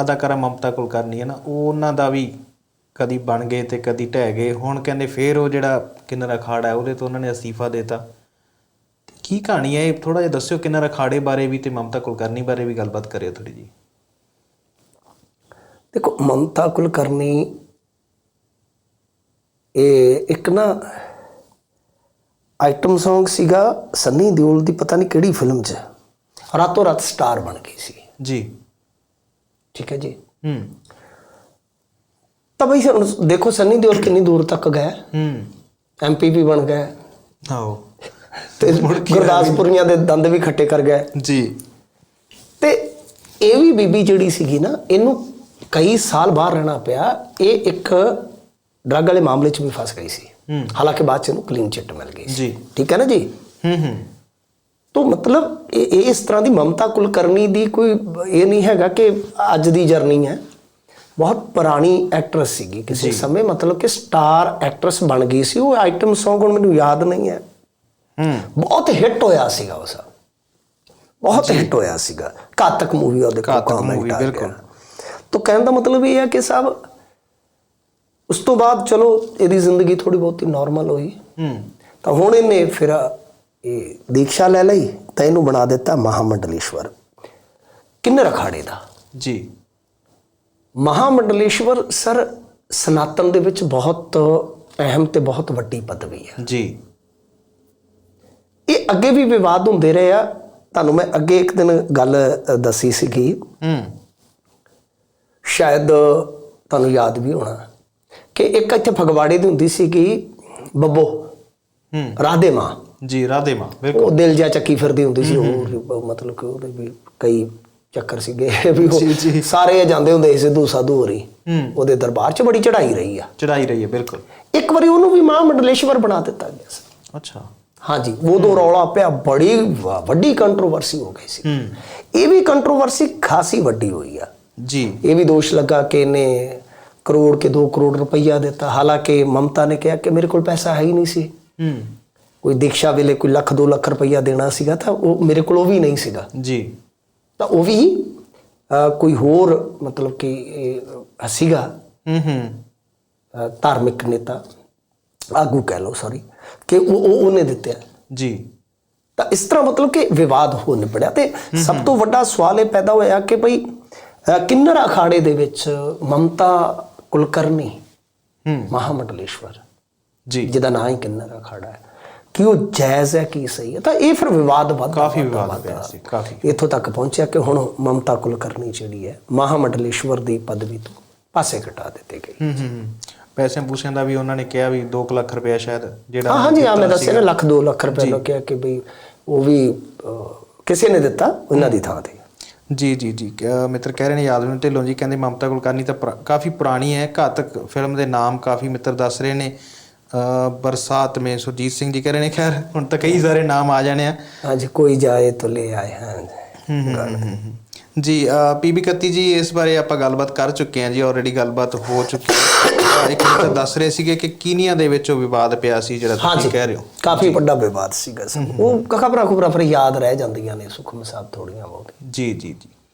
ਅਦਾਕਾਰਾ ਮਮਤਾ ਕੁਲਕਰਨੀ ਹੈ ਨਾ ਉਹ ਉਹਨਾਂ ਦਾ ਵੀ ਕਦੀ ਬਣ ਗਏ ਤੇ ਕਦੀ ਢਹਿ ਗਏ। ਹੁਣ ਕਹਿੰਦੇ ਫੇਰ ਉਹ ਜਿਹੜਾ ਕਿੰਨਰ ਅਖਾੜਾ ਹੈ ਉਹਦੇ ਤੋਂ ਉਹਨਾਂ ਨੇ ਅਸਤੀਫਾ ਦਿੱਤਾ। ਕੀ ਕਹਾਣੀ ਹੈ ਇਹ? ਥੋੜਾ ਜਿਹਾ ਦੱਸਿਓ ਕਿੰਨਰ ਅਖਾੜੇ ਬਾਰੇ ਵੀ ਤੇ ਮਮਤਾ ਕੁਲਕਰਨੀ ਬਾਰੇ ਵੀ ਗੱਲਬਾਤ ਕਰਿਓ ਥੋੜੀ ਜੀ ਦੇਖੋ ਮਮਤਾ ਕੁਲਕਰਨੀ ਇਹ ਇੱਕ ਨਾ ਆਈਟਮ Song ਸੀਗਾ ਸੰਨੀ ਦਿਓਲ ਦੀ ਪਤਾ ਨਹੀਂ ਕਿਹੜੀ ਫਿਲਮ 'ਚ। ਰਾਤੋਂ ਰਾਤ ਸਟਾਰ ਬਣ ਗਈ ਸੀ। ਜੀ। ਠੀਕ ਹੈ ਜੀ। ਹੂੰ। ਤਾਂ ਬਈ ਦੇਖੋ ਸੰਨੀ ਦਿਓਲ ਕਿੰਨੀ ਦੂਰ ਤੱਕ ਗਏ। ਹੂੰ। ਐਮਪੀ ਵੀ ਬਣ ਗਏ। ਆਓ ਤੇ ਗੁਰਦਾਸਪੁਰੀਆਂ ਦੇ ਦੰਦ ਵੀ ਖੱਟੇ ਕਰ ਗਏ। ਜੀ। ਤੇ ਇਹ ਵੀ ਬੀਬੀ ਜਿਹੜੀ ਸੀਗੀ ਨਾ ਇਹਨੂੰ ਕਈ ਸਾਲ ਬਾਹਰ ਰਹਿਣਾ ਪਿਆ। ਇਹ ਇੱਕ ਡਰੱਗ ਵਾਲੇ ਮਾਮਲੇ 'ਚ ਵੀ ਫਸ ਗਈ ਸੀ। ਹਾਲਾਂਕਿ ਬਾਅਦ 'ਚ ਇਹਨੂੰ ਕਲੀਨ ਚਿੱਟ ਮਿਲ ਗਈ ਜੀ। ਠੀਕ ਹੈ ਨਾ ਜੀ? ਹੂੰ ਹੂੰ। ਤੋਂ ਮਤਲਬ ਇਹ ਇਸ ਤਰ੍ਹਾਂ ਦੀ ਮਮਤਾ ਕੁਲਕਰਨੀ ਦੀ ਕੋਈ ਇਹ ਨਹੀਂ ਹੈਗਾ ਕਿ ਅੱਜ ਦੀ ਜਰਨੀ ਹੈ। ਬਹੁਤ ਪੁਰਾਣੀ ਐਕਟਰੈਸ ਸੀਗੀ ਕਿਸੇ ਸਮੇਂ ਮਤਲਬ ਕਿ ਸਟਾਰ ਐਕਟਰੈਸ ਬਣ ਗਈ ਸੀ। ਉਹ ਆਈਟਮ Song ਹੁਣ ਮੈਨੂੰ ਯਾਦ ਨਹੀਂ ਹੈ। ਹੂੰ। ਬਹੁਤ ਹਿੱਟ ਹੋਇਆ ਸੀਗਾ ਉਸ ਬਹੁਤ ਹਿੱਟ ਹੋਇਆ ਸੀਗਾ। ਘਾਤਕ ਮੂਵੀ ਉਹਦੇ ਆ ਗਿਆ। ਬਿਲਕੁਲ। ਤਾਂ ਕਹਿਣ ਦਾ ਮਤਲਬ ਇਹ ਹੈ ਕਿ ਸਾਹਿਬ ਉਸ ਤੋਂ ਬਾਅਦ ਚਲੋ ਇਹਦੀ ਜ਼ਿੰਦਗੀ ਥੋੜੀ ਬਹੁਤੀ ਨਾਰਮਲ ਹੋਈ। ਹੂੰ। ਤਾਂ ਹੁਣ ਇਹਨੇ ਫਿਰ ਇਹ ਦੀਕਸ਼ਾ ਲੈ ਲਈ ਤਾਂ ਇਹਨੂੰ ਬਣਾ ਦਿੱਤਾ ਮਹਾਮੰਡਲੇਸ਼ਵਰ। ਕਿੰਨੇ ਰਖਾੜੇ ਦਾ? ਜੀ। ਮਹਾਮੰਡਲੇਸ਼ਵਰ ਸਰ ਸਨਾਤਨ ਦੇ ਵਿੱਚ ਬਹੁਤ ਅਹਿਮ ਤੇ ਬਹੁਤ ਵੱਡੀ ਪਦਵੀ ਹੈ ਜੀ। ਇਹ ਅੱਗੇ ਵੀ ਵਿਵਾਦ ਹੁੰਦੇ ਰਹੇ ਆ। ਤੁਹਾਨੂੰ ਮੈਂ ਅੱਗੇ ਇੱਕ ਦਿਨ ਗੱਲ ਦੱਸੀ ਸੀਗੀ। ਹੂੰ। ਸ਼ਾਇਦ ਤੁਹਾਨੂੰ ਯਾਦ ਵੀ ਹੋਣਾ ਕਿ ਇੱਕ ਇੱਥੇ ਫਗਵਾੜੇ ਦੀ ਹੁੰਦੀ ਸੀਗੀ ਬੱਬੋ। ਰਾਧੇ ਮਾਂ। ਜੀ ਰਾਧੇ ਮਾਂ ਬਿਲਕੁਲ। ਉਹ ਦਿਲ ਜਿਹਾ ਚੱਕੀ ਫਿਰਦੀ ਹੁੰਦੀ ਸੀ ਉਹ ਮਤਲਬ ਕਿ ਉਹਦੇ ਵੀ ਕਈ ਚੱਕਰ ਸੀਗੇ ਵੀ ਸਾਰੇ ਜਾਂਦੇ ਹੁੰਦੇ ਸੀ ਸਿੱਧੂ ਸਾਧੂ ਹੋਰੀ। ਹੂੰ। ਉਹਦੇ ਦਰਬਾਰ 'ਚ ਬੜੀ ਚੜ੍ਹਾਈ ਰਹੀ ਆ। ਚੜਾਈ ਰਹੀ ਹੈ ਬਿਲਕੁਲ। ਇੱਕ ਵਾਰੀ ਉਹਨੂੰ ਵੀ ਮਾਂ ਮੰਡਲੇਸ਼ਵਰ ਬਣਾ ਦਿੱਤਾ ਗਿਆ ਸੀ। ਅੱਛਾ। ਹਾਂਜੀ ਉਦੋਂ ਰੌਲਾ ਪਿਆ ਬੜੀ ਵੱਡੀ ਕੰਟਰੋਵਰਸੀ ਹੋ ਗਈ ਸੀ। ਇਹ ਵੀ ਕੰਟਰੋਵਰਸੀ ਖਾਸੀ ਵੱਡੀ ਹੋਈ ਆ। ਜੀ। ਇਹ ਵੀ ਦੋਸ਼ ਲੱਗਾ ਕਿ ਇਹਨੇ ਕਰੋੜ ਕੇ 2 ਕਰੋੜ ਰੁਪਈਆ ਦਿੱਤਾ। ਹਾਲਾਂਕਿ ਮਮਤਾ ਨੇ ਕਿਹਾ ਕਿ ਮੇਰੇ ਕੋਲ ਪੈਸਾ ਹੈ ਹੀ ਨਹੀਂ ਸੀ। ਹੂੰ। ਕੋਈ ਦੀਕਸ਼ਾ ਵੇਲੇ ਕੋਈ ਲੱਖ 2 ਲੱਖ ਰੁਪਈਆ ਦੇਣਾ ਸੀਗਾ ਤਾਂ ਉਹ ਮੇਰੇ ਕੋਲ ਉਹ ਵੀ ਨਹੀਂ ਸੀਗਾ। ਜੀ। ਤਾਂ ਉਹ ਵੀ ਕੋਈ ਹੋਰ ਮਤਲਬ ਕਿ ਸੀਗਾ। ਹੂੰ ਹੂੰ। ਧਾਰਮਿਕ ਨੇਤਾ ਆਗੂ ਕਹਿ ਲਓ ਸੌਰੀ ਕਿ ਉਹ ਉਹ- ਉਹਨੇ ਦਿੱਤੇ ਜੀ। ਤਾਂ ਇਸ ਤਰ੍ਹਾਂ ਮਤਲਬ ਕਿ ਵਿਵਾਦ ਹੋ ਨਿਬੜਿਆ ਤੇ ਸਭ ਤੋਂ ਵੱਡਾ ਸਵਾਲ ਇਹ ਪੈਦਾ ਹੋਇਆ ਕਿ ਭਈ ਕਿੰਨਰ ਅਖਾੜੇ ਦੇ ਵਿੱਚ ਮਮਤਾ ਕੁਲਕਰਨੀ ਹੂੰ। ਮਹਾਮੰਡਲੇਸ਼ਵਰ। ਜੀ। ਜਿਹਦਾ ਨਾਂ ਹੀ ਕਿੰਨਰ ਅਖਾੜਾ ਹੈ। ਕਿ ਉਹ ਜਾਇਜ਼ ਹੈ ਕੀ ਸਹੀ ਹੈ? ਤਾਂ ਇਹ ਫਿਰ ਵਿਵਾਦ ਵੱਧ ਕਾਫੀ ਵਿਵਾਦ ਪਿਆ ਸੀ ਕਾਫੀ। ਇੱਥੋਂ ਤੱਕ ਪਹੁੰਚਿਆ ਕਿ ਹੁਣ ਮਮਤਾ ਕੁਲਕਰਨੀ ਜਿਹੜੀ ਹੈ ਮਹਾਮੰਡਲੇਸ਼ਵਰ ਦੀ ਪਦਵੀ ਤੋਂ ਪਾਸੇ ਘਟਾ ਦਿੱਤੀ ਗਈ। ਹੂੰ ਹੂੰ ਹੂੰ। ਪੈਸਿਆਂ ਦਾ ਵੀ ਉਹਨਾਂ ਨੇ ਕਿਹਾ ਵੀ 2 ਲੱਖ ਰੁਪਇਆ ਸ਼ਾਇਦ ਜਿਹੜਾ ਹਾਂ ਹਾਂਜੀ ਆ ਮੈਂ ਦੱਸਿਆ ਨਾ ਲੱਖ 2 ਲੱਖ ਰੁਪਏ ਨੂੰ ਕਿਹਾ ਕਿ ਭਈ ਉਹ ਵੀ ਕਿਸੇ ਨੇ ਦਿੱਤਾ ਉਹਨਾਂ ਦੀ ਥਾਂ ਤੇ। ਜੀ ਜੀ ਜੀ। ਮਿੱਤਰ ਕਹਿ ਰਹੇ ਨੇ ਯਾਦਵਿੰਦਰ ਢਿੱਲੋਂ ਜੀ ਕਹਿੰਦੇ ਮਮਤਾ ਕੁਲਕਰਨੀ ਤਾਂ ਕਾਫੀ ਪੁਰਾਣੀ ਹੈ ਘਾਤਕ ਫਿਲਮ ਦੇ ਨਾਮ ਕਾਫੀ ਮਿੱਤਰ ਦੱਸ ਰਹੇ ਨੇ। ਬਰਸਾਤ ਮੇ ਸੁਰਜੀਤ ਸਿੰਘ ਜੀ ਕਹਿ ਰਹੇ ਨੇ ਖੈਰ ਹੁਣ ਤਾਂ ਕਈ ਸਾਰੇ ਨਾਮ ਆ ਜਾਣੇ ਆ। ਅੱਜ ਕੋਈ ਜਾਏ ਤਾਂ ਲੈ ਆਏ ਹਾਂ। ਜੀ ਪੀਬੀ 31 ਜੀ ਇਸ ਬਾਰੇ ਆਪਾਂ ਗੱਲਬਾਤ ਕਰ ਚੁੱਕੇ ਹਾਂ ਜੀ ਆਲਰੇਡੀ ਗੱਲਬਾਤ ਹੋ ਚੁੱਕੀ ਹੈ। ਇੱਕ ਮਿੱਤਰ ਦੱਸ ਰਹੇ ਸੀਗੇ ਕਿ ਕੀਨੀਆ ਦੇ ਵਿੱਚ ਉਹ ਵਿਵਾਦ ਪਿਆ ਸੀ ਜਿਹੜਾ ਤੁਸੀਂ ਕਹਿ ਰਹੇ ਹੋ। ਕਾਫੀ ਵੱਡਾ ਵਿਵਾਦ ਸੀਗਾ ਉਹ ਖਬਰਾਂ ਖਬਰਾਂ ਫਿਰ ਯਾਦ ਰਹਿ ਜਾਂਦੀਆਂ ਨੇ ਸੁਖਮ ਸਾਹਿਬ ਥੋੜੀਆਂ ਬਹੁਤ। ਜੀ ਜੀ ਜੀ।